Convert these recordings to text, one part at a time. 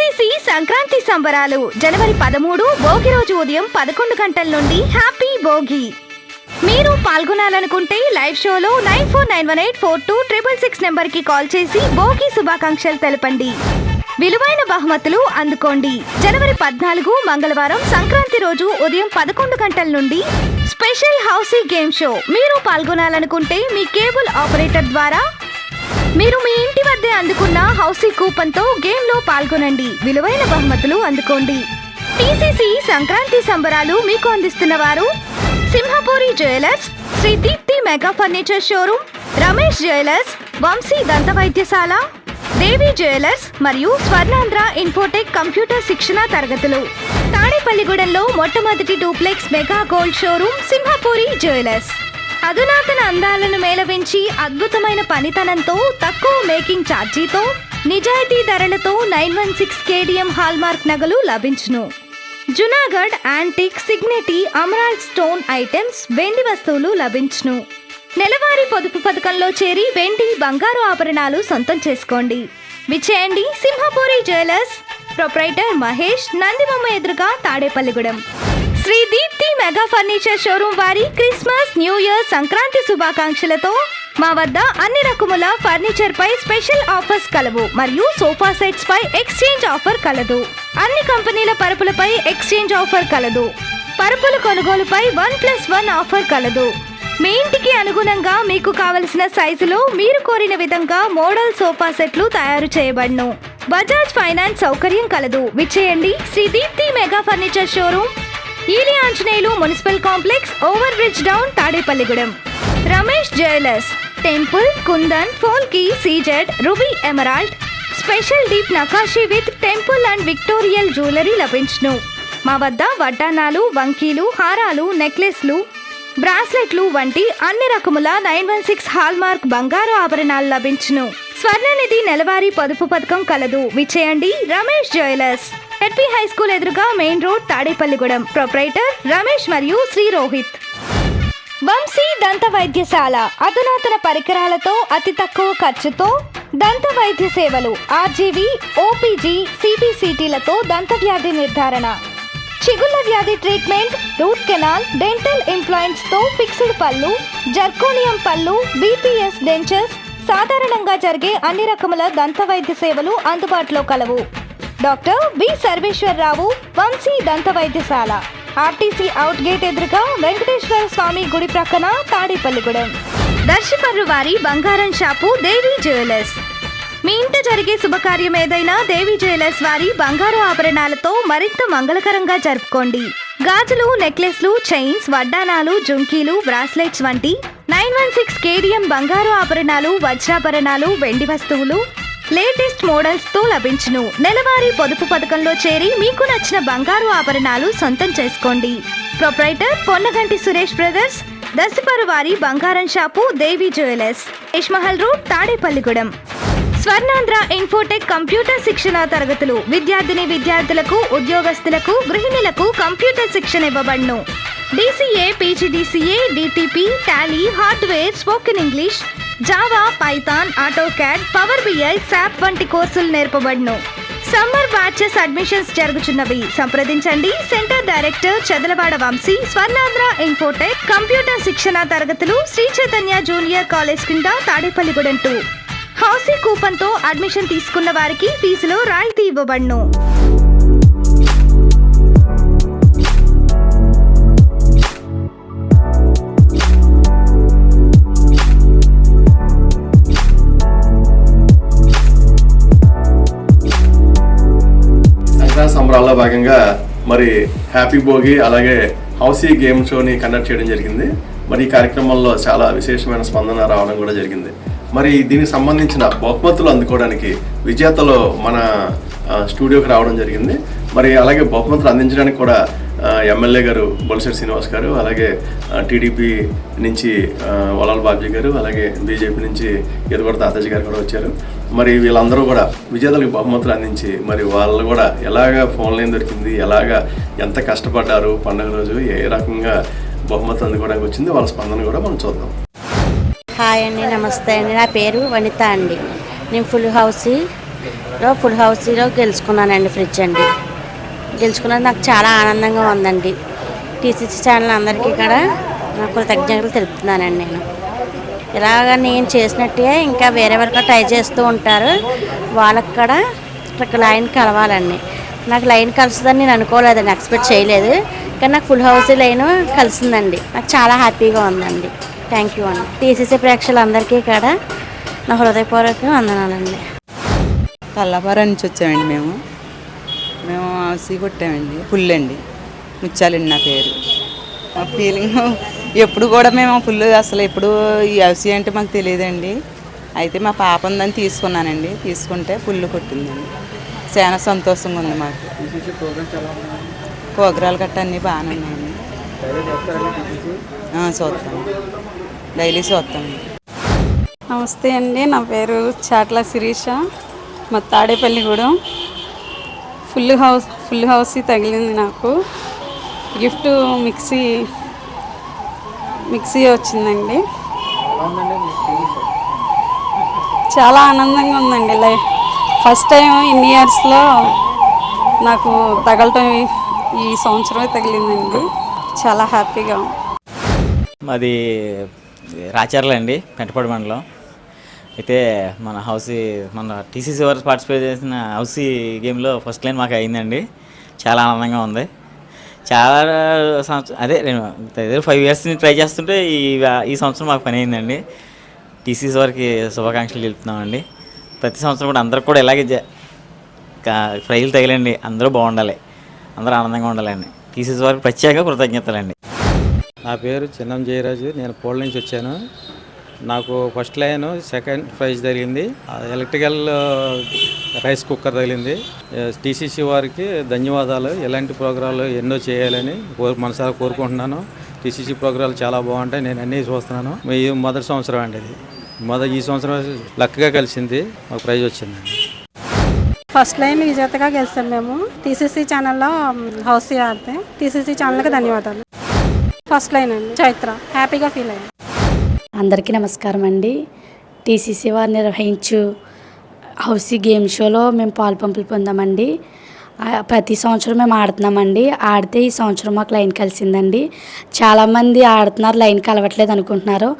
TCC Sankranti సంబరాలు. జనవరి పదమూడు భోగి రోజు ఉదయం పదకొండు గంటల నుండి హ్యాపీ భోగి. మీరు పాల్గొనాలనుకుంటే లైవ్ షోలో nine four nine one eight four two triple six నెంబర్కి కాల్ చేసి భోగి శుభాకాంక్షలు తెలపండి. విలువైన బహుమతులు అందుకోండి. జనవరి పద్నాలుగు మంగళవారం సంక్రాంతి రోజు ఉదయం పదకొండు గంటల నుండి స్పెషల్ హౌసీ గేమ్ షో. మీరు పాల్గొనాలనుకుంటే మీ కేబుల్ ఆపరేటర్ ద్వారా మీరు మీ ఇంటి వద్దే అందుకున్న హౌసీ కూపన్తో గేమ్లో పాల్గొనండి. విలువైన బహుమతులు అందుకోండి. టీసీసీ సంక్రాంతి సంబరాలు మీకు అందిస్తున్న వారు Simhapuri jewellers Sri Deepti mega furniture showroom Ramesh jewellers Vamsi దంత వైద్యశాల దేవి జ్యువెలర్స్ మరియు స్వర్ణాంధ్ర ఇన్ఫోటెక్ కంప్యూటర్ శిక్షణ తరగతులు. తాడేపల్లిగూడెంలో మొట్టమొదటి duplex mega gold showroom Simhapuri jewellers. అధునాతన అందాలను మేళవించి అద్భుతమైన పనితనంతో తక్కువ మేకింగ్ ఛార్జీతో నిజాయితీ ధరలతో nine one six KDM hallmark నగలు లభించును. Junagadh antique signity emerald stone items వెండి వస్తువులు లభించును. నెలవారీ పొదుపు పథకంలో చేరి వెండి బంగారు ఆభరణాలు సొంతం చేసుకోండి. విచేయండి సింహపూరి జ్యువెలర్స్. ప్రొప్రైటర్ మహేష్ నందిమమ్మ ఎదురుగా Tadepalligudem. Sri Deepti mega furniture showroom వారి క్రిస్మస్ న్యూ ఇయర్ సంక్రాంతి శుభాకాంక్షలతో మా వద్ద అన్ని రకముల ఫర్నిచర్ పై స్పెషల్ ఆఫర్స్ కలవు మరియు సోఫా సెట్స్ పై ఎక్స్చేంజ్ ఆఫర్ కలదు. అన్ని కంపెనీల పరుపులపై ఎక్స్చేంజ్ ఆఫర్ కలదు. పరుపుల కొనుగోలుపై వన్ ప్లస్ వన్ ఆఫర్ కలదు. మీ ఇంటికి అనుగుణంగా మీకు కావలసిన సైజులో మీరు కోరిన విధంగా మోడల్ సోఫా సెట్లు తయారు చేయబడును. బజాజ్ ఫైనాన్స్ సౌకర్యం కలదు. విచ్చేయండి Sri Deepti mega furniture showroom Eli Anjaneyulu municipal complex over bridge down Tadepalligudem. Ramesh jewellers temple kundan polki CZ ruby emerald special deep nakashi with temple and Victorian jewellery లభించును. మా వద్ద వడ్డానాలు వంకీలు హారాలు నెక్లెస్లు బ్రాస్లెట్లు వంటి అన్ని రకముల నైన్ వన్ సిక్స్ హాల్మార్క్ బంగారు ఆభరణాలు లభించును. స్వర్ణనిధి నెలవారీ పొదుపు పథకం కలదు. విచేయండి రమేష్ జ్యువెలర్స్. హెడ్పీ హై స్కూల్ ఎదురుగా main road Tadepalligudem. Proprietor Ramesh మరియు శ్రీ రోహిత్. వంశీ దంత వైద్యశాల. అధునాతన పరికరాలతో అతి తక్కువ ఖర్చుతో దంత వైద్య సేవలు. ఆర్జీవి ఓపీజీ సిబిసిటీలతో దంత వ్యాధి నిర్ధారణ. చిగుళ్ళ వ్యాధి ట్రీట్మెంట్ రూట్ కెనాల్ డెంటల్ ఇంప్లాయింట్స్తో ఫిక్స్డ్ పళ్ళు జర్కోనియం పళ్ళు బీపీఎస్ డెంచర్స్ సాధారణంగా జరిగే అన్ని రకముల దంత వైద్య సేవలు అందుబాటులో కలవు. డాక్టర్ బి సర్వేశ్వరరావు వంశీ దంత వైద్యశాల ఆర్టీసీ అవుట్ గేట్ ఎదురుగా వెంకటేశ్వర స్వామి గుడి ప్రక్కన తాడేపల్లిగూడెం. దర్శపర్రు వారి బంగారం షాపు దేవి జ్యువెలర్స్. మీ ఇంట జరిగే శుభకార్యం ఏదైనా దేవి జ్యువెలర్స్ వారి బంగారు ఆభరణాలతో మరింత మంగళకరంగా జరుపుకోండి. గాజులు నెక్లెస్లు చైన్స్ వడ్డానాలు జుంకీలు బ్రాస్లెట్స్ వంటి నైన్ వన్ సిక్స్ కేడిఎం బంగారు ఆభరణాలు వజ్రాభరణాలు వెండి వస్తువులు లేటెస్ట్ మోడల్స్తో లభించును. నెలవారీ పొదుపు పథకంలో చేరి మీకు నచ్చిన బంగారు ఆభరణాలు సొంతం చేసుకోండి. ప్రొప్రైటర్ పొన్నగంటి సురేష్ బ్రదర్స్ దశపరు వారి బంగారం shop Devi jewellers Ishmahal road Tadepalligudem. Swarnandhra infotech computer శిక్షణ తరగతులు విద్యార్థిని విద్యార్థులకు ఉద్యోగస్తులకు గృహిణులకు కంప్యూటర్ శిక్షణ ఇవ్వబడును. DCA PGDCA DTP Tally hardware spoken English Java Python auto CAD power BI SAP వంటి కోర్సులు నేర్పబడ్ను. సమ్మర్ బ్యాచెస్ అడ్మిషన్స్ జరుగుతున్నవి సంప్రదించండి. Centre director Chadalavada Vamsi Swarnandhra infotech computer శిక్షణ తరగతులు శ్రీ చైతన్య జూనియర్ కాలేజ్ కింద తాడేపల్లిగూడెం టూ హౌసీ కూపన్తో అడ్మిషన్ తీసుకున్న వారికి ఫీజులో రాయితీ ఇవ్వబడ్ను. సంక్రాంతి భాగంగా మరి హ్యాపీ భోగి అలాగే హౌసీ గేమ్ షోని కండక్ట్ చేయడం జరిగింది. మరి ఈ కార్యక్రమంలో చాలా విశేషమైన స్పందన రావడం కూడా జరిగింది. మరి దీనికి సంబంధించిన బహుమతులు అందుకోవడానికి విజేతలు మన స్టూడియోకి రావడం జరిగింది. మరి అలాగే బహుమతులు అందించడానికి కూడా ఎమ్మెల్యే గారు బొలిశెట్టి శ్రీనివాస్ గారు అలాగే టీడీపీ నుంచి వలాల్ వలాల బాబ్జీ గారు అలాగే బీజేపీ నుంచి ఎదుగుడ తాతాజీ గారు కూడా వచ్చారు. మరి వీళ్ళందరూ కూడా విజేతలకు బహుమతులు అందించి మరి వాళ్ళు కూడా ఎలాగ ఫోన్ లైన్ దొరికింది ఎలాగ ఎంత కష్టపడ్డారు పండుగ రోజు ఏ రకంగా బహుమతులు అందుకోవడానికి వచ్చింది వాళ్ళ స్పందన కూడా మనం చూద్దాం. హాయ్ అండి నమస్తే అండి. నా పేరు వనిత అండి. నేను ఫుల్ హౌస్లో ఫుల్ హౌస్లో గెలుచుకున్నానండి ఫ్రిడ్జ్ అండి. గెలుచుకున్నది నాకు చాలా ఆనందంగా ఉందండి. టీసీసీ ఛానల్ అందరికీ కూడా నాకు కృతజ్ఞతలు తెలుపుతున్నానండి నేను. ఇలాగ నేను చేసినట్టుగా ఇంకా వేరే వరకు ట్రై చేస్తూ ఉంటారు. వాళ్ళకి కూడా ఇట్లా లైన్ కలవాలండి. నాకు లైన్ కలుస్తుందని నేను అనుకోలేదండి ఎక్స్పెక్ట్ చేయలేదు. కానీ నాకు ఫుల్ హౌస్ లైన్ కలిసిందండి. నాకు చాలా హ్యాపీగా ఉందండి. థ్యాంక్ యూ అండి. టీసీసీ ప్రేక్షకులందరికీ కూడా నా హృదయపూర్వక వందనాలండి. కల్లాపారా నుంచి వచ్చామండి మేము. మేము మాసి కొట్టామండి. ఫుల్ అండి ముచ్చాలండి నా పేరు. మా ఫీలింగ్ ఎప్పుడు కూడా మేము ఫుల్ అసలు ఎప్పుడు ఈ అవసీ అంటే మాకు తెలియదండి. అయితే మా పాప ఉందని తీసుకున్నానండి. తీసుకుంటే పుల్లు కొట్టిందండి. చాలా సంతోషంగా ఉంది మాకు. ప్రోగ్రాలు గట్ట అన్నీ బాగానే ఉన్నాయండి. చూస్తాం డైలీ చూస్తాం నమస్తే అండి. నా పేరు చాట్ల శిరీష. మా Tadepalligudem full house full house తగిలింది నాకు. గిఫ్ట్ మిక్సీ మిక్సీ వచ్చిందండి. చాలా ఆనందంగా ఉందండి లైఫ్. ఫస్ట్ టైం ఇన్ని ఇయర్స్లో నాకు తగలటం ఈ- సంవత్సరమే తగిలిందండి. చాలా హ్యాపీగా మాది రాచర్లండి పెంటపాడు మండలం. అయితే మన హౌసీ మన టీసీసీ వారు పార్టిసిపేట్ చేసిన హౌసీ గేమ్లో ఫస్ట్ లైన్ మాకు అయిందండి. చాలా ఆనందంగా ఉంది. చాలా సంవత్సరం అదే నేను దగ్గర ఫైవ్ ఇయర్స్ ట్రై చేస్తుంటే ఈ ఈ సంవత్సరం మాకు పని అయిందండి. టీసీసీ వారికి శుభాకాంక్షలు తెలుపుతున్నామండి. ప్రతి సంవత్సరం కూడా అందరూ కూడా ఇలాగే ప్రైజులు తగిలండి. అందరూ బాగుండాలి. అందరూ ఆనందంగా ఉండాలండి. టీసీసీ వారికి ప్రత్యేక కృతజ్ఞతలండి. నా పేరు చిన్నం జయరాజు. నేను పోల్ నుంచి వచ్చాను. నాకు ఫస్ట్ లైన్ సెకండ్ ప్రైజ్ తగిలింది. ఎలక్ట్రికల్ రైస్ కుక్కర్ తగిలింది. టీసీసీ వారికి ధన్యవాదాలు. ఇలాంటి ప్రోగ్రాంలు ఎన్నో చేయాలని మనసారా కోరుకుంటున్నాను. టీసీసీ ప్రోగ్రాంలు చాలా బాగుంటాయి. నేను అన్నీ చూస్తున్నాను. మీ మొదటి సంవత్సరం అండి ఇది. మొదటి ఈ సంవత్సరం లక్కగా కలిసింది. ఒక ప్రైజ్ వచ్చిందండి. ఫస్ట్ లైన్ విజేతగా గెలిచాం మేము. టీసీసీ ఛానల్లో హౌస్ ఆడితే టీసీసీ ఛానల్కి ధన్యవాదాలు. ఫస్ట్ లైన్ అండి. చైత్ర. హ్యాపీగా ఫీల్ అయ్యాను అందరికీ నమస్కారం అండి. టీసీసీ వారు నిర్వహించు హౌసీ గేమ్ షోలో మేము పాలు పంపులు పొందామండి. ప్రతి సంవత్సరం మేము ఆడుతున్నామండి. ఆడితే ఈ సంవత్సరం మాకు లైన్ కలిసిందండి. చాలామంది ఆడుతున్నారు లైన్ కలవట్లేదు అనుకుంటున్నారు.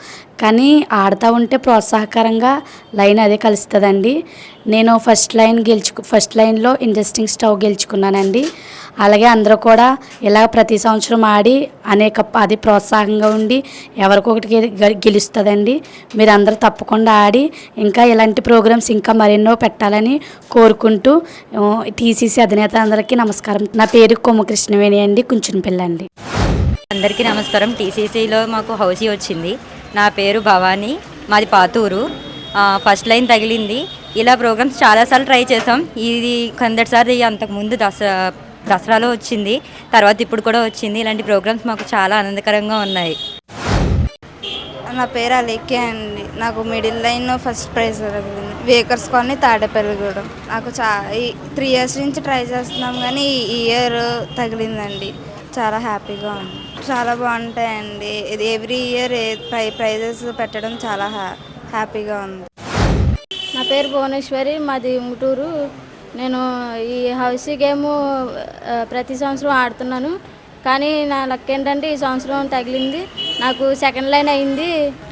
కానీ ఆడుతూ ఉంటే ప్రోత్సాహకరంగా లైన్ అదే కలుస్తుందండి. నేను ఫస్ట్ లైన్ గెలుచు ఫస్ట్ లైన్లో ఇంట్రెస్టింగ్ స్టవ్ గెలుచుకున్నానండి. అలాగే అందరూ కూడా ఇలా ప్రతి సంవత్సరం ఆడి అనేక అది ప్రోత్సాహంగా ఉండి ఎవరికొకటి గె- గెలుస్తుందండి. మీరు అందరూ తప్పకుండా ఆడి ఇంకా ఇలాంటి ప్రోగ్రామ్స్ ఇంకా మరెన్నో పెట్టాలని కోరుకుంటూ టీసీసీ అధినేత అందరికీ నమస్కారం. నా పేరు కొమ్మకృష్ణవేణి అండి అండి కుంచునపిల్ల అండి. అందరికీ నమస్కారం. టీసీసీలో మాకు హౌసీ వచ్చింది. నా పేరు భవానీ మాది పాతూరు. ఫస్ట్ లైన్ తగిలింది. ఇలా ప్రోగ్రామ్స్ చాలాసార్లు ట్రై చేసాం ఇది కొందటిసారి అంతకుముందు దసరా దసరాలో వచ్చింది. తర్వాత ఇప్పుడు కూడా వచ్చింది. ఇలాంటి ప్రోగ్రామ్స్ మాకు చాలా ఆనందకరంగా ఉన్నాయి. నా పేరు అలీకే అండి. నాకు మిడిల్ లైన్ ఫస్ట్ ప్రైజ్ తగిలింది వేకర్స్ కాలనీ తాడేపల్లిగూడెం నాకు చా ఈ త్రీ ఇయర్స్ నుంచి ట్రై చేస్తున్నాం కానీ ఈ ఇయర్ తగిలిందండి. చాలా హ్యాపీగా ఉంది. చాలా బాగుంటాయండి. ఇది ఎవ్రీ ఇయర్ ప్రై ప్రైజెస్ పెట్టడం చాలా హ్యా హ్యాపీగా ఉంది. నా పేరు భువనేశ్వరి మాది ఉంగుటూరు నేను ఈ హౌసీ గేమ్ ప్రతి సంవత్సరం ఆడుతున్నాను. కానీ నా లక్ ఏంటంటే ఈ సంవత్సరం తగిలింది. నాకు సెకండ్ లైన్ అయింది.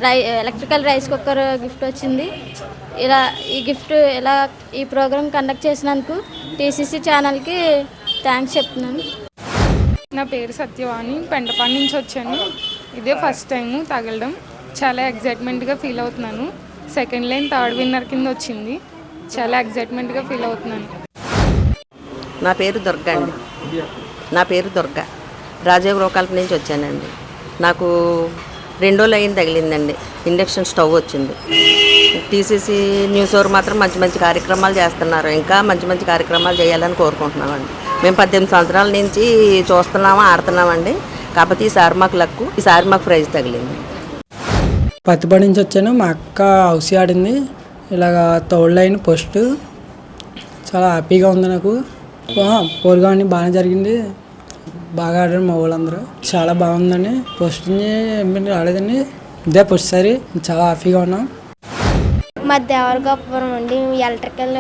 రై ఎలక్ట్రికల్ రైస్ కుక్కర్ గిఫ్ట్ వచ్చింది. ఇలా ఈ గిఫ్ట్ ఇలా ఈ ప్రోగ్రామ్ కండక్ట్ చేసినందుకు టీసీసీ ఛానల్కి థ్యాంక్స్ చెప్తున్నాను. నా పేరు సత్యవాణి పెండపాడి నుంచి వచ్చాను. ఇదే ఫస్ట్ టైం తగలడం. చాలా ఎగ్జైట్మెంట్గా ఫీల్ అవుతున్నాను. సెకండ్ లైన్ థర్డ్ విన్నర్ కింద వచ్చింది. చాలా ఎగ్జైట్మెంట్గా ఫీల్ అవుతున్నాను. నా పేరు దుర్గా అండి. నా పేరు దుర్గా. రాజీవ్ రోకల్ప నుంచి వచ్చానండి. నాకు రెండో లైన్ తగిలిందండి. ఇండక్షన్ స్టవ్ వచ్చింది. టీసీసీ న్యూస్ ఓవర్ మాత్రం మంచి మంచి కార్యక్రమాలు చేస్తున్నారు. ఇంకా మంచి మంచి కార్యక్రమాలు చేయాలని కోరుకుంటున్నామండి. మేము పద్దెనిమిది సంవత్సరాల నుంచి చూస్తున్నాము ఆడుతున్నామండి. కాకపోతే ఈసారి మాకు లక్కు ఈసారి మాకు ప్రైజ్ తగిలింది. పత్తిపాడు నుంచి వచ్చాను. మా అక్క హౌస్ ఆడింది. ఇలాగ థర్డ్ లైన్ ఫస్ట్ చాలా హ్యాపీగా ఉంది నాకు. పోరుగా అన్ని బాగానే జరిగింది. బాగా ఆడారు మా వాళ్ళందరూ. చాలా బాగుందండి. ఫస్ట్ నుంచి రాలేదండి. ఇదే ఫస్ట్ సారి. చాలా హ్యాపీగా ఉన్నాం. మా దేవరగోపురం అండి ఎలక్ట్రికల్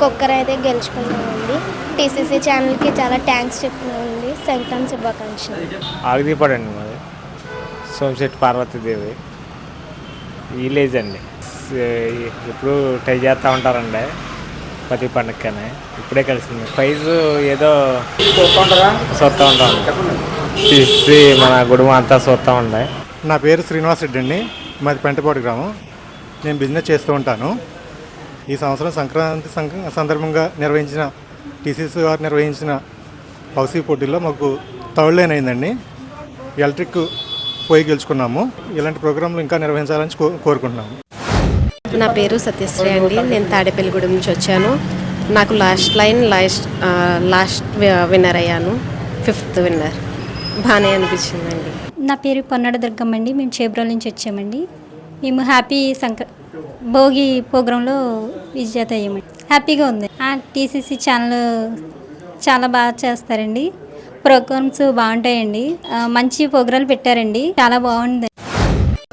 కుక్కర్ అయితే గెలుచుకున్నామండి. టీసీసీ ఛానల్కి చాలా థ్యాంక్స్ చెప్తున్నామండి సంక్రాంతి శుభాకాంక్షలు. ఆగిదిపడండి మాది సోమశెట్టి పార్వతీదేవి. విలేజ్ అండి. ఎప్పుడు ట్రై చేస్తూ ఉంటారండి. ప్రతి పండగకనే. ఇప్పుడే కలిసింది. ప్రైజ్ ఏదో చూస్తూ ఉంటాం. తీసి మన కుటుంబం అంతా చూస్తూ ఉండే. నా పేరు శ్రీనివాస్ రెడ్డి అండి. మాది పెంటపాడు గ్రామం. నేను బిజినెస్ చేస్తూ ఉంటాను. ఈ సంవత్సరం సంక్రాంతి సంక- సందర్భంగా నిర్వహించిన టీసీసీ వారు నిర్వహించిన హౌసీ పోటీల్లో మాకు థర్డ్ లైన్ అయిందండి. ఎలక్ట్రిక్ పోయి గెలుచుకున్నాము. ఇలాంటి ప్రోగ్రాంలు ఇంకా నిర్వహించాలని కో- కోరుకుంటున్నాము. నా పేరు సత్యశ్రీ అండి. నేను తాడేపల్లిగూడెం నుంచి వచ్చాను. నాకు last line last last winner అయ్యాను. Fifth winner. బాగానే అనిపించిందండి. నా పేరు పొన్నడ దుర్గమ్మ అండి. మేము చేబ్రోల్ నుంచి వచ్చామండి. మేము హ్యాపీ సంక్ర భోగి ప్రోగ్రాంలో విజేత అయ్యామండి. హ్యాపీగా ఉంది. టీసీసీ ఛానల్ చాలా బాగా చేస్తారండి. ప్రోగ్రామ్స్ బాగుంటాయండి. మంచి ప్రోగ్రాలు పెట్టారండి. చాలా బాగుంది.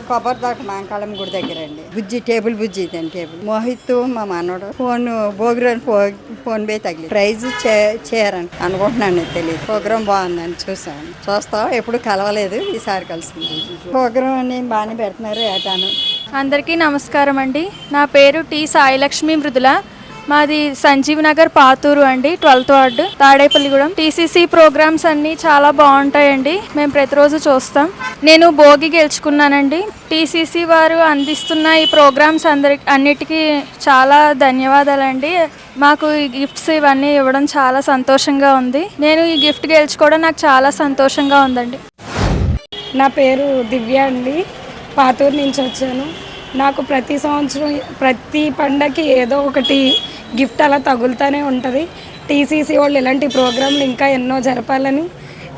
కొబ్బరిదాక మాంకాళం గుడి దగ్గర అండి బుజ్జి టేబుల్ బుజ్జి ఇదండి టేబుల్. మోహిత్ మా మనోడు ఫోన్ భోగిరోజు ఫోన్ ఫోన్ పే తగిలి ప్రైజ్ చేయరని అనుకుంటున్నాను తెలియదు. ప్రోగ్రామ్ బాగుందని చూసాను చూస్తాం ఎప్పుడు కలవలేదు. ఈసారి కలిసింది ప్రోగ్రామ్ అని బాగానే పెడుతున్నారు ఏటాను. అందరికీ నమస్కారం అండి. నా పేరు టి సాయిలక్ష్మి మృదుల. మాది సంజీవ్ నగర్ పాతూరు అండి twelfth ward. Tadepalligudem. TCC programmes అన్నీ చాలా బాగుంటాయండి. మేము ప్రతిరోజు చూస్తాం. నేను భోగి గెలుచుకున్నానండి. టీసీసీ వారు అందిస్తున్న ఈ ప్రోగ్రామ్స్ అందరి అన్నిటికీ చాలా ధన్యవాదాలండి. మాకు ఈ గిఫ్ట్స్ ఇవన్నీ ఇవ్వడం చాలా సంతోషంగా ఉంది. నేను ఈ గిఫ్ట్ గెలుచుకోవడం నాకు చాలా సంతోషంగా ఉందండి. నా పేరు దివ్య అండి. పాతూరు నుంచి వచ్చాను. నాకు ప్రతి సంవత్సరం ప్రతి పండగకి ఏదో ఒకటి గిఫ్ట్ అలా తగులుతూనే ఉంటుంది. టీసీసీ వాళ్ళు ఇలాంటి ప్రోగ్రాంలు ఇంకా ఎన్నో జరపాలని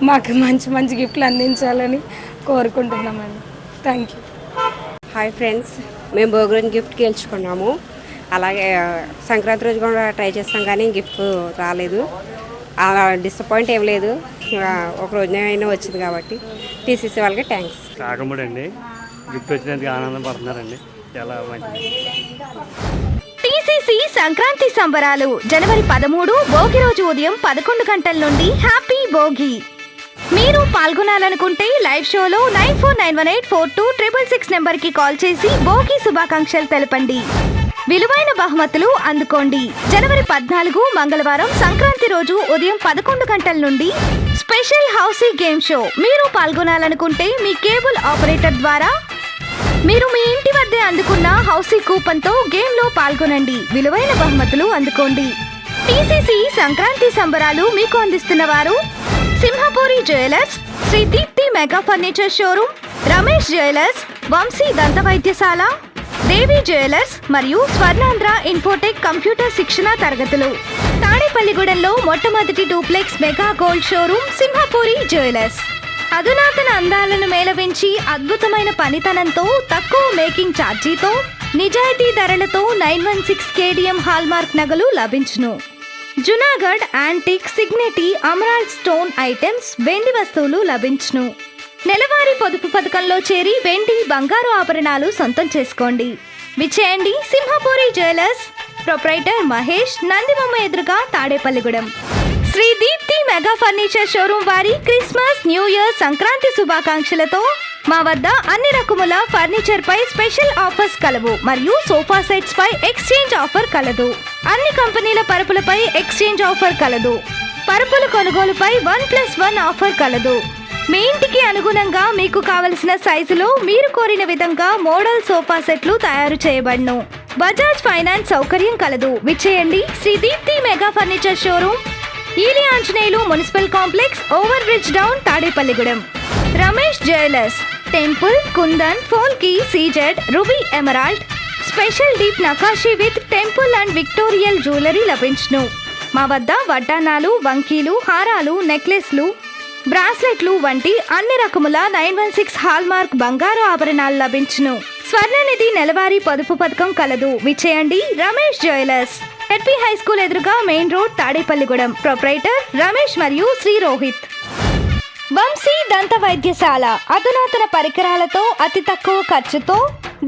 మాకు మంచి మంచి గిఫ్ట్లు అందించాలని కోరుకుంటున్నామండి. థ్యాంక్ యూ హాయ్ ఫ్రెండ్స్ మేము భోగిరోజు గిఫ్ట్ గెలుచుకున్నాము. అలాగే సంక్రాంతి రోజు కూడా ట్రై చేస్తాం కానీ గిఫ్ట్ రాలేదు. అలా డిసప్పాయింట్ ఏం లేదు. ఒక రోజునైనా వచ్చింది కాబట్టి టీసీసీ వాళ్ళకి థ్యాంక్స్ కాకముడి అండి గిఫ్ట్ వచ్చినందుకు ఆనందం పడుతున్నారండి. చాలా మంచిది. టీసీసీ సంక్రాంతి సంబరాలు జనవరి పదమూడు భోగి రోజు ఉదయం పదకొండు గంటల నుండి హ్యాపీ భోగి. మీరు పాల్గొనాలనుకుంటే లైవ్ షోలో nine four nine one eight four two triple six నెంబర్కి కాల్ చేసి భోగి శుభాకాంక్షలు తెలపండి. విలువైన బహుమతులు అందుకోండి. జనవరి పద్నాలుగు మంగళవారం సంక్రాంతి రోజు ఉదయం పదకొండు గంటల నుండి స్పెషల్ హౌసీ గేమ్ షో. మీరు పాల్గొనాలనుకుంటే మీ కేబుల్ ఆపరేటర్ ద్వారా మీరు మీ ఇంటి వద్దే అందుకున్న హౌసీ కూపన్తో గేమ్లో పాల్గొనండి. విలువైన బహుమతులు అందుకోండి. టీసీసీ సంక్రాంతి సంబరాలు మీకు అందిస్తున్న వారు Simhapuri jewellers Sri Deepti mega furniture showroom Ramesh jewellers Vamsi దంత వైద్యశాల దేవి జ్యువెలర్స్ మరియు స్వర్ణాంధ్ర ఇన్ఫోటెక్ కంప్యూటర్ శిక్షణ తరగతులు. తాడేపల్లిగూడెంలో మొట్టమొదటి duplex mega gold showroom Simhapuri jewellers. అధునాతన అందాలను మేళవించి అద్భుతమైన పనితనంతో తక్కువ మేకింగ్ ఛార్జీతో నిజాయితీ ధరలతో nine one six KDM hallmark నగలు లభించును. Junagadh antique signity emerald stone items వెండి వస్తువులు లభించును. నెలవారీ పొదుపు పథకంలో చేరి వెండి బంగారు ఆభరణాలు సొంతం చేసుకోండి. విచేయండి సింహపూరి జ్యువెలర్స్. ప్రొప్రైటర్ మహేష్ నందిమమ్మ ఎదురుగా Tadepalligudem. Sri Deepti mega furniture showroom వారి క్రిస్మస్ న్యూ ఇయర్ సంక్రాంతి శుభాకాంక్షలతో మా వద్ద అన్ని రకముల ఫర్నిచర్ పై స్పెషల్ ఆఫర్స్ కలవు మరియు సోఫా సెట్స్ పై ఎక్స్చేంజ్ ఆఫర్ కలదు. అన్ని కంపెనీల పరుపులపై ఎక్స్చేంజ్ ఆఫర్ కలదు. పరుపుల కొనుగోలుపై వన్ ప్లస్ వన్ ఆఫర్ కలదు. మీ ఇంటికి అనుగుణంగా మీకు కావలసిన సైజులో మీరు కోరిన విధంగా మోడల్ సోఫా సెట్లు తయారు చేయబడును. బజాజ్ ఫైనాన్స్ సౌకర్యం కలదు. విచ్చేయండి Sri Deepti mega furniture showroom Eli Anjaneyulu municipal complex over bridge down Tadepalligudem. Ramesh jewellers temple kundan polki CZ ruby emerald special deep nakashi with temple and Victorian jewellery లభించును. మా వద్ద వడ్డానాలు వంకీలు హారాలు నెక్లెస్లు బ్రాస్లెట్లు వంటి అన్ని రకముల నైన్ వన్ సిక్స్ హాల్మార్క్ బంగారు ఆభరణాలు లభించును. స్వర్ణనిధి నెలవారీ పొదుపు పథకం కలదు. విచేయండి రమేష్ జ్యువెలర్స్. హెడ్పీ హై స్కూల్ ఎదురుగా main road Tadepalligudem. Proprietor Ramesh మరియు శ్రీ రోహిత్. వంశీ దంత వైద్యశాల. అధునాతన పరికరాలతో అతి తక్కువ ఖర్చుతో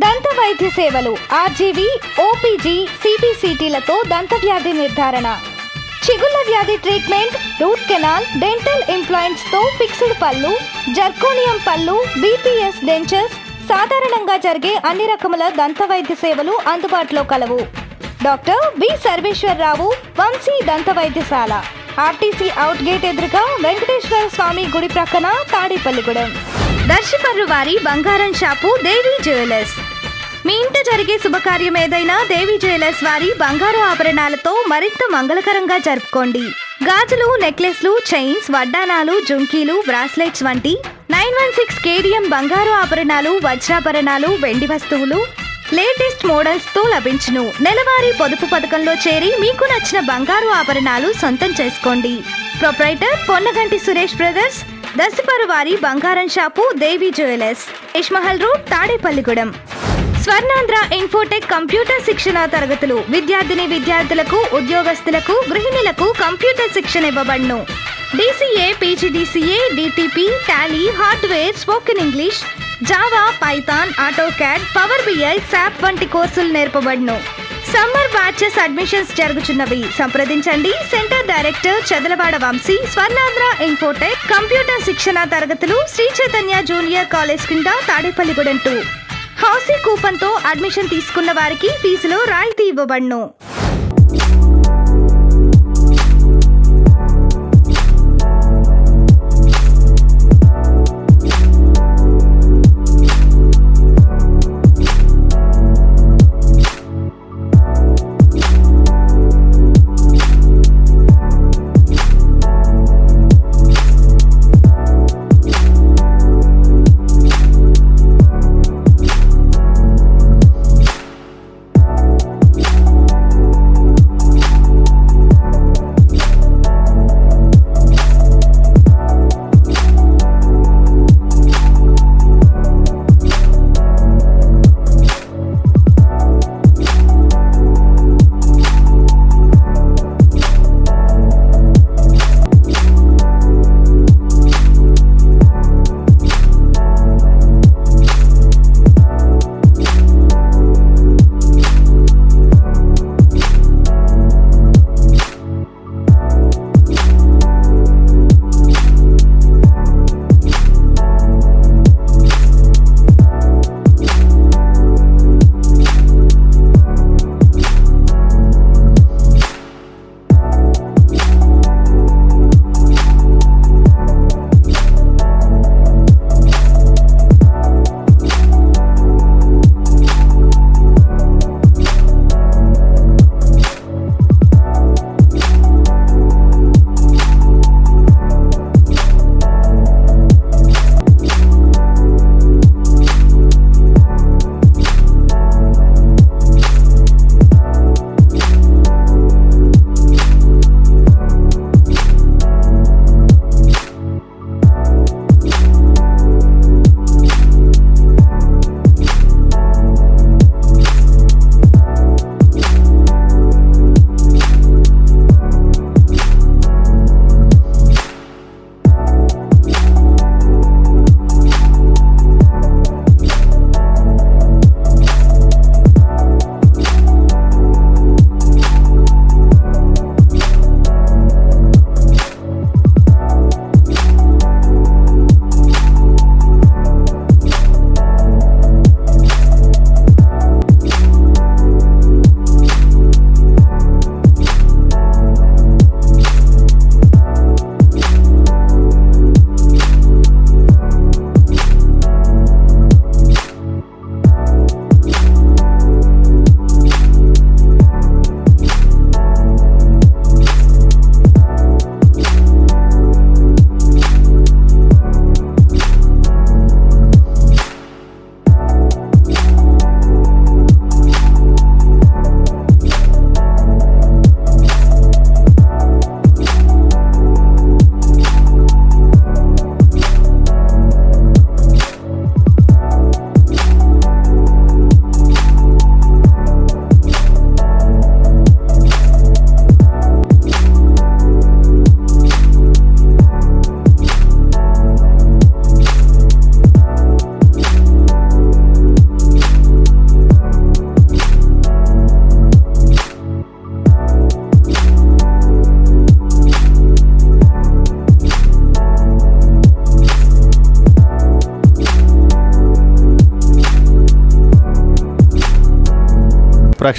దంత వైద్య సేవలు. ఆర్జీవి ఓపీజీ సిబిసిటీలతో దంత వ్యాధి నిర్ధారణ. చిగుళ్ళ వ్యాధి ట్రీట్మెంట్ రూట్ కెనాల్ డెంటల్ ఇంప్లాయింట్స్తో ఫిక్స్డ్ పళ్ళు జర్కోనియం పళ్ళు బీపీఎస్ డెంచర్స్ సాధారణంగా జరిగే అన్ని రకముల దంత వైద్య సేవలు అందుబాటులో కలవు. డాక్టర్ బి సర్వేశ్వరరావు వంశీ దంత వైద్యశాల ఆర్టీసీ అవుట్ గేట్ ఎదురుగా వెంకటేశ్వర స్వామి గుడి ప్రక్కన తాడేపల్లిగూడెం. దర్శిపర్రు వారి బంగారం షాపు దేవి జ్యువెలర్స్. మీ ఇంట జరిగే శుభకార్యం ఏదైనా దేవి జ్యువెలర్స్ వారి బంగారు ఆభరణాలతో మరింత మంగళకరంగా జరుపుకోండి. గాజులు నెక్లెస్లు చైన్స్ వడ్డానాలు జుంకీలు బ్రాస్లెట్స్ వంటి నైన్ వన్ సిక్స్ కేడిఎం బంగారు ఆభరణాలు వజ్రాభరణాలు వెండి వస్తువులు లేటెస్ట్ మోడల్స్తో లభించును. నెలవారీ పొదుపు పథకంలో చేరి మీకు నచ్చిన బంగారు ఆభరణాలు సొంతం చేసుకోండి. ప్రొప్రైటర్ పొన్నగంటి సురేష్ బ్రదర్స్ దశపరు వారి బంగారం shop Devi jewellers Ishmahal road Tadepalligudem. Swarnandhra infotech computer శిక్షణ తరగతులు విద్యార్థిని విద్యార్థులకు ఉద్యోగస్తులకు గృహిణులకు కంప్యూటర్ శిక్షణ ఇవ్వబడును. DCA PGDCA DTP Tally hardware spoken English Java Python auto CAD power BI SAP వంటి కోర్సులు నేర్పబడును. సమ్మర్ బ్యాచెస్ అడ్మిషన్స్ జరుగుచున్నవి. సంప్రదించండి. Centre director Chadalavada Vamsi Swarnandhra infotech computer శిక్షణ తరగతులు శ్రీ చైతన్య జూనియర్ కాలేజ్ కింద తాడేపల్లిగూడెం టూ హౌసీ కూపన్తో అడ్మిషన్ తీసుకున్న వారికి ఫీజులో రాయితీ ఇవ్వబడును.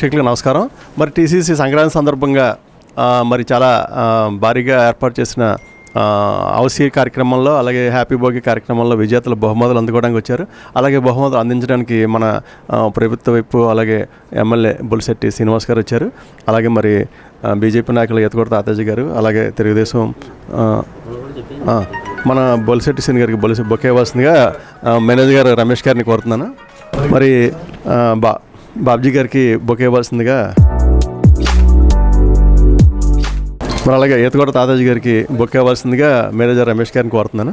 ప్రేక్షకులకు నమస్కారం. మరి టీసీసీ సంక్రాంతి సందర్భంగా మరి చాలా భారీగా ఏర్పాటు చేసిన అవసీ కార్యక్రమంలో అలాగే హ్యాపీ భోగి కార్యక్రమంలో విజేతలు బహుమతులు అందుకోవడానికి వచ్చారు. అలాగే బహుమతులు అందించడానికి మన ప్రభుత్వ వైపు అలాగే ఎమ్మెల్యే బుల్శెట్టి శ్రీనివాస్ గారు వచ్చారు. అలాగే మరి బీజేపీ నాయకులు ఎత్తుకోట తాతాజీ గారు అలాగే తెలుగుదేశం మన బొలిశెట్టి శ్రీని గారికి బొలిసి బొకే వస్తుందిగా. మేనేజర్ గారు రమేష్ గారిని కోరుతున్నాను. మరి బా బాబ్జీ గారికి బొకే ఇవ్వాల్సిందిగా. మరి అలాగే ఈతగొడ తాతాజీ గారికి బొక్క ఇవ్వాల్సిందిగా మేనేజర్ రమేష్ గారిని కోరుతున్నాను.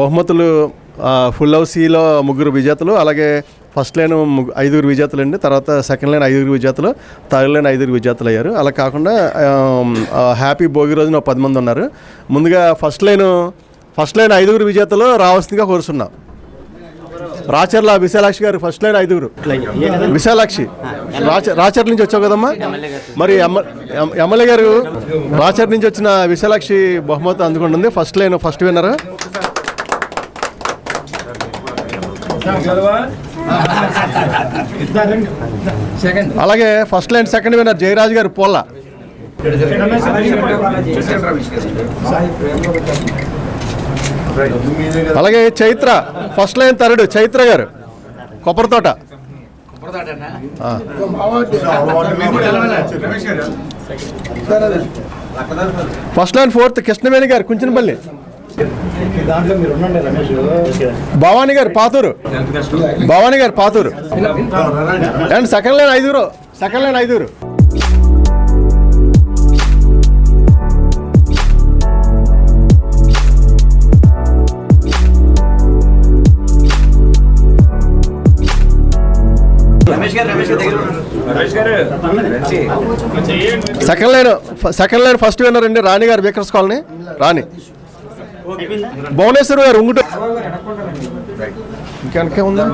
బహుమతులు ఫుల్ హౌస్ హౌసీలో ముగ్గురు విజేతలు అలాగే ఫస్ట్ లైన్ ఐదుగురు విజేతలు అండి. తర్వాత సెకండ్ లైన్ ఐదుగురు విజేతలు థర్డ్ లైన్ ఐదుగురు విజేతలు అయ్యారు. అలా కాకుండా హ్యాపీ భోగి రోజున ఒక పది మంది ఉన్నారు. ముందుగా ఫస్ట్ లైన్ ఫస్ట్ లైన్ ఐదుగురు విజేతలు రావాల్సిందిగా కోరుస్తున్నాం రాచర్ల విశాలాక్షి గారు ఫస్ట్ లైన్ ఐదుగురు. విశాలాక్షి రాచ రాచర్ల నుంచి వచ్చావు కదమ్మా? మరి ఎమ్మెల్యే గారు రాచర్ నుంచి వచ్చిన విశాలాక్షి బహుమతి అందుకుంటుంది. ఫస్ట్ లైన్ ఫస్ట్ విన్నర్ అలాగే first and second winner Jayaraj garu పోల్లా. అలాగే చైత్ర ఫస్ట్ లైన్ తరుడు చైత్ర గారు. కొబ్బరితోట first line fourth Krishnaveni garu Kunchanapalli. Bhavani garu Pathuru. Bhavani garu Pathuru. And second line ఐదుగురు. సెకండ్ లైన్ ఐదుగురు. Second line second line first winner అండి రాణి గారు bakers colony Rani. Bhuvaneswar గారు ఉంగుట ఇంకెనకే ఉందా?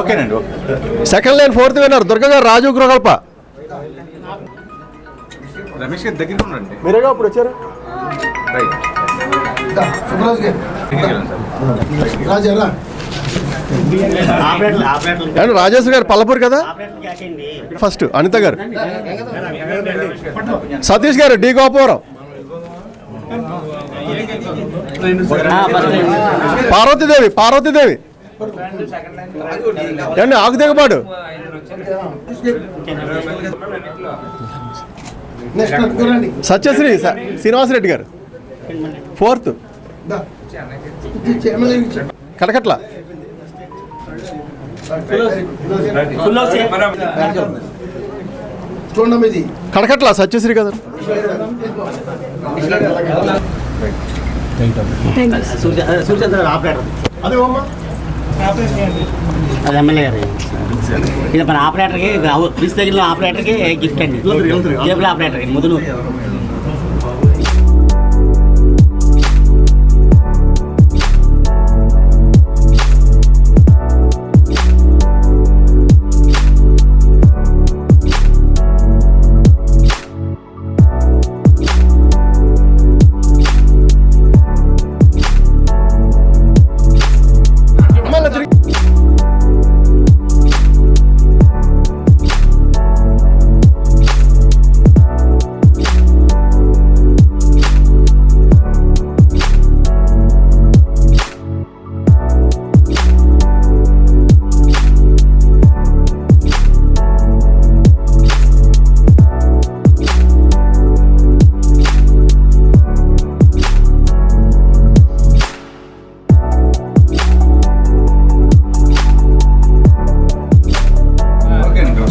ఓకేనండి second line fourth winner Durga garu Raju Gruhakalpa. Ramesh గారి దగ్గర ఉండండి. మీరేగా అప్పుడు వచ్చారు? రాజేశ్వర్ గారు పల్లపూర్ కదా? ఫస్ట్ అనిత గారు. సతీష్ గారు డి గోపవరం. పార్వతీదేవి పార్వతీదేవి. అండి ఆకు దిగబాటు. సత్యశ్రీ స- శ్రీనివాసరెడ్డి గారు. ఫోర్త్. కడకట్ల కడకట్ల సత్యశ్రీ కదా? అది ఎమ్మెల్యే గారు. ఇది మన ఆపరేటర్కి తగిలిన ఆపరేటర్కి గిఫ్ట్ అండి. కేబుల్ ఆపరేటర్కి ముదులు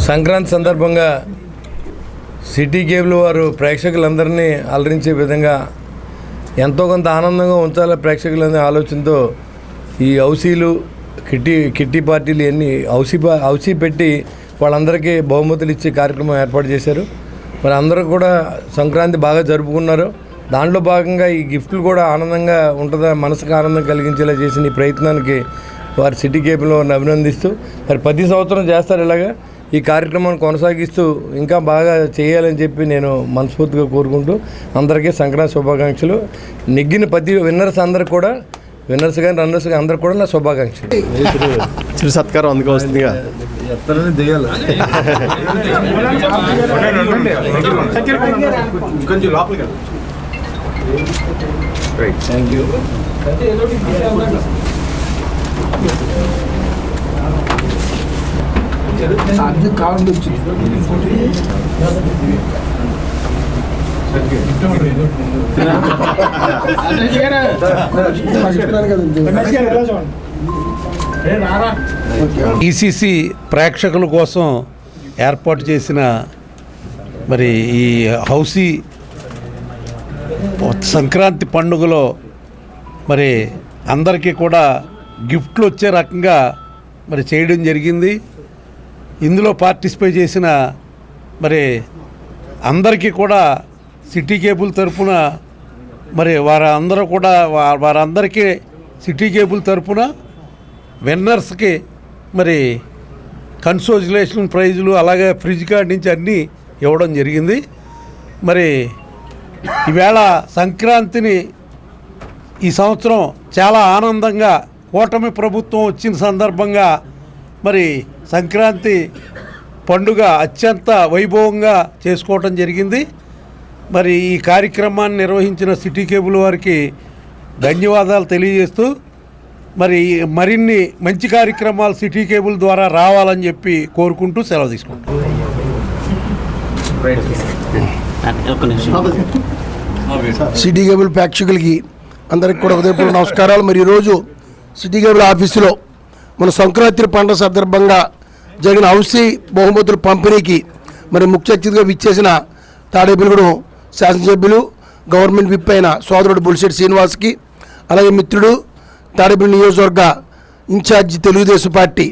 సంక్రాంతి సందర్భంగా సిటీ కేబుల్ వారు ప్రేక్షకులందరినీ అలరించే విధంగా ఎంతో కొంత ఆనందంగా ఉంచాలి ప్రేక్షకులనే ఆలోచనతో ఈ హౌసీలు కిట్టి కిట్టి పార్టీలు ఇవన్నీ హౌసీ పా- హౌసీ పెట్టి వాళ్ళందరికీ బహుమతులు ఇచ్చే కార్యక్రమం ఏర్పాటు చేశారు. మరి అందరూ కూడా సంక్రాంతి బాగా జరుపుకున్నారు. దాంట్లో భాగంగా ఈ గిఫ్ట్లు కూడా ఆనందంగా ఉంటుందా మనసుకు ఆనందం కలిగించేలా చేసిన ఈ ప్రయత్నానికి వారి సిటీ కేబుల్ వారిని అభినందిస్తూ మరి ప్రతి సంవత్సరం చేస్తారు ఇలాగా. ఈ కార్యక్రమాన్ని కొనసాగిస్తూ ఇంకా బాగా చేయాలని చెప్పి నేను మనస్ఫూర్తిగా కోరుకుంటూ అందరికీ సంక్రాంతి శుభాకాంక్షలు. నెగ్గిన ప్రతి విన్నర్స్ అందరికి కూడా విన్నర్స్ కానీ రన్నర్స్ కానీ అందరికి కూడా నా శుభాకాంక్షలు. చిరు సత్కారం అందుకోవస్తుందిగా కొంచెం లోపలికి థ్యాంక్ యూ ఈసీసీ ప్రేక్షకుల కోసం ఏర్పాటు చేసిన మరి ఈ హౌసీ సంక్రాంతి పండుగలో మరి అందరికీ కూడా గిఫ్ట్లు వచ్చే రకంగా మరి చేయడం జరిగింది. ఇందులో పార్టిసిపేట్ చేసిన మరి అందరికీ కూడా సిటీ కేబుల్ తరపున మరి వారందరూ కూడా వారందరికీ సిటీ కేబుల్ తరపున విన్నర్స్కి మరి కన్సోజులేషన్ ప్రైజులు అలాగే ఫ్రిడ్జ్ కార్డ్ నుంచి అన్నీ ఇవ్వడం జరిగింది. మరి ఈవేళ సంక్రాంతిని ఈ సంవత్సరం చాలా ఆనందంగా కూటమి ప్రభుత్వం వచ్చిన సందర్భంగా మరి సంక్రాంతి పండుగ అత్యంత వైభవంగా చేసుకోవటం జరిగింది. మరి ఈ కార్యక్రమాన్ని నిర్వహించిన సిటీ కేబుల్ వారికి ధన్యవాదాలు తెలియజేస్తూ మరి మరిన్ని మంచి కార్యక్రమాలు సిటీ కేబుల్ ద్వారా రావాలని చెప్పి కోరుకుంటూ సెలవు తీసుకుంటాం. సిటీ కేబుల్ ప్రేక్షకులకి అందరికి కూడా ఉదయపూర్వ నమస్కారాలు. మరి ఈరోజు సిటీ కేబుల్ ఆఫీసులో మన సంక్రాంతి పండుగ సందర్భంగా జరిగిన హౌసీ బహుమతుల పంపిణీకి మరి ముఖ్య అతిథిగా విచ్చేసిన తాడేపులగూడెం శాసనసభ్యులు గవర్నమెంట్ విప్ అయిన సోదరుడు బుల్షెట్టి శ్రీనివాస్కి అలాగే మిత్రుడు తాడేపల్లి నియోజకవర్గ in charge Telugu Desam party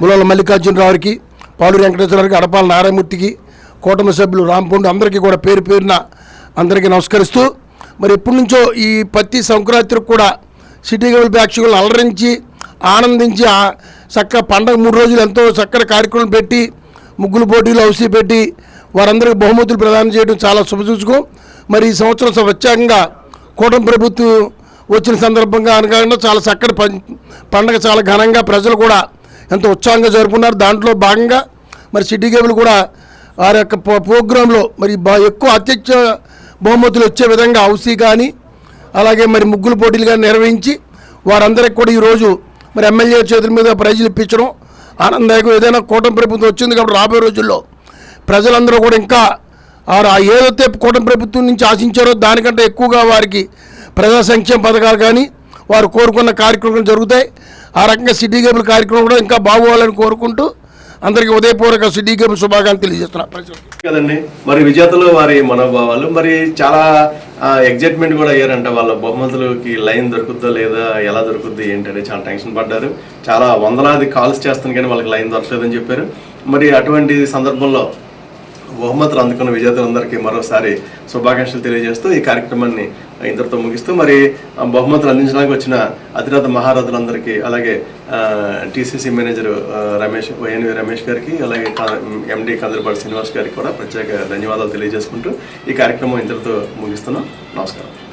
Mulala మల్లికార్జునరావుకి పాలు వెంకటేశ్వరరావుకి అడపాల నారాయణమూర్తికి కూటమి సభ్యులు రాంపండు అందరికీ కూడా పేరు పేరున అందరికీ నమస్కరిస్తూ మరి ఎప్పటి నుంచో ఈ ప్రతి సంక్రాంతికి కూడా సిటీ కేబుల్ ప్రేక్షకులను అలరించి ఆనందించి చక్క పండగ మూడు రోజులు ఎంతో చక్కటి కార్యక్రమం పెట్టి ముగ్గులు పోటీలు హౌసీ పెట్టి వారందరికీ బహుమతులు ప్రదానం చేయడం చాలా శుభసూచకం మరి ఈ సంవత్సరం ప్రత్యేకంగా కూటమి ప్రభుత్వం వచ్చిన సందర్భంగా అనగా చాలా చక్కటి పండగ చాలా ఘనంగా ప్రజలు కూడా ఎంతో ఉత్సాహంగా జరుపుకున్నారు. దాంట్లో భాగంగా మరి సిటీ కేబుల్ కూడా వారి యొక్క ప్రోగ్రాంలో మరి బా- ఎక్కువ అత్యక్ష బహుమతులు వచ్చే విధంగా హౌసీ కానీ అలాగే మరి ముగ్గులు పోటీలు కానీ నిర్వహించి వారందరికి కూడా ఈరోజు మరి ఎమ్మెల్యే చేతుల మీద ప్రైజులు ఇప్పించడం ఆనందాయకం ఏదైనా కూటమి ప్రభుత్వం వచ్చింది కాబట్టి రాబోయే రోజుల్లో ప్రజలందరూ కూడా ఇంకా వారు ఆ ఏదైతే కూటమి ప్రభుత్వం నుంచి ఆశించారో దానికంటే ఎక్కువగా వారికి ప్రజా సంక్షేమ పథకాలు కానీ వారు కోరుకున్న కార్యక్రమాలు జరుగుతాయి. ఆ రకంగా సిటీ గేబుల్ కార్యక్రమం కూడా ఇంకా బాగోవాలని కోరుకుంటూ అందరికీ ఉదయపూర్వక సిటీ కేబుల్ శుభాకాంక్షలు తెలియజేస్తున్నారు కదండి. మరి విజేతలు వారి మనోభావాలు మరి చాలా ఎగ్జైట్మెంట్ కూడా అయ్యారంట. వాళ్ళ బహుమతులకి లైన్ దొరుకుద్దా లేదా ఎలా దొరుకుద్ది ఏంటంటే చాలా టెన్షన్ పడ్డారు. చాలా వందలాది కాల్స్ చేస్తాను కానీ వాళ్ళకి లైన్ దొరకలేదని చెప్పారు. మరి అటువంటి సందర్భంలో బహుమతులు అందుకున్న విజేతలందరికీ మరోసారి శుభాకాంక్షలు తెలియజేస్తూ ఈ కార్యక్రమాన్ని ఇంతటితో ముగిస్తూ మరి బహుమతులు అందించడానికి వచ్చిన అతిరథ మహారథులందరికీ అలాగే TCC manager Ramesh YNV Ramesh గారికి అలాగే ఎండి కందరపాటి శ్రీనివాస్ గారికి కూడా ప్రత్యేక ధన్యవాదాలు తెలియజేసుకుంటూ ఈ కార్యక్రమం ఇంతటితో ముగిస్తున్నాం. నమస్కారం.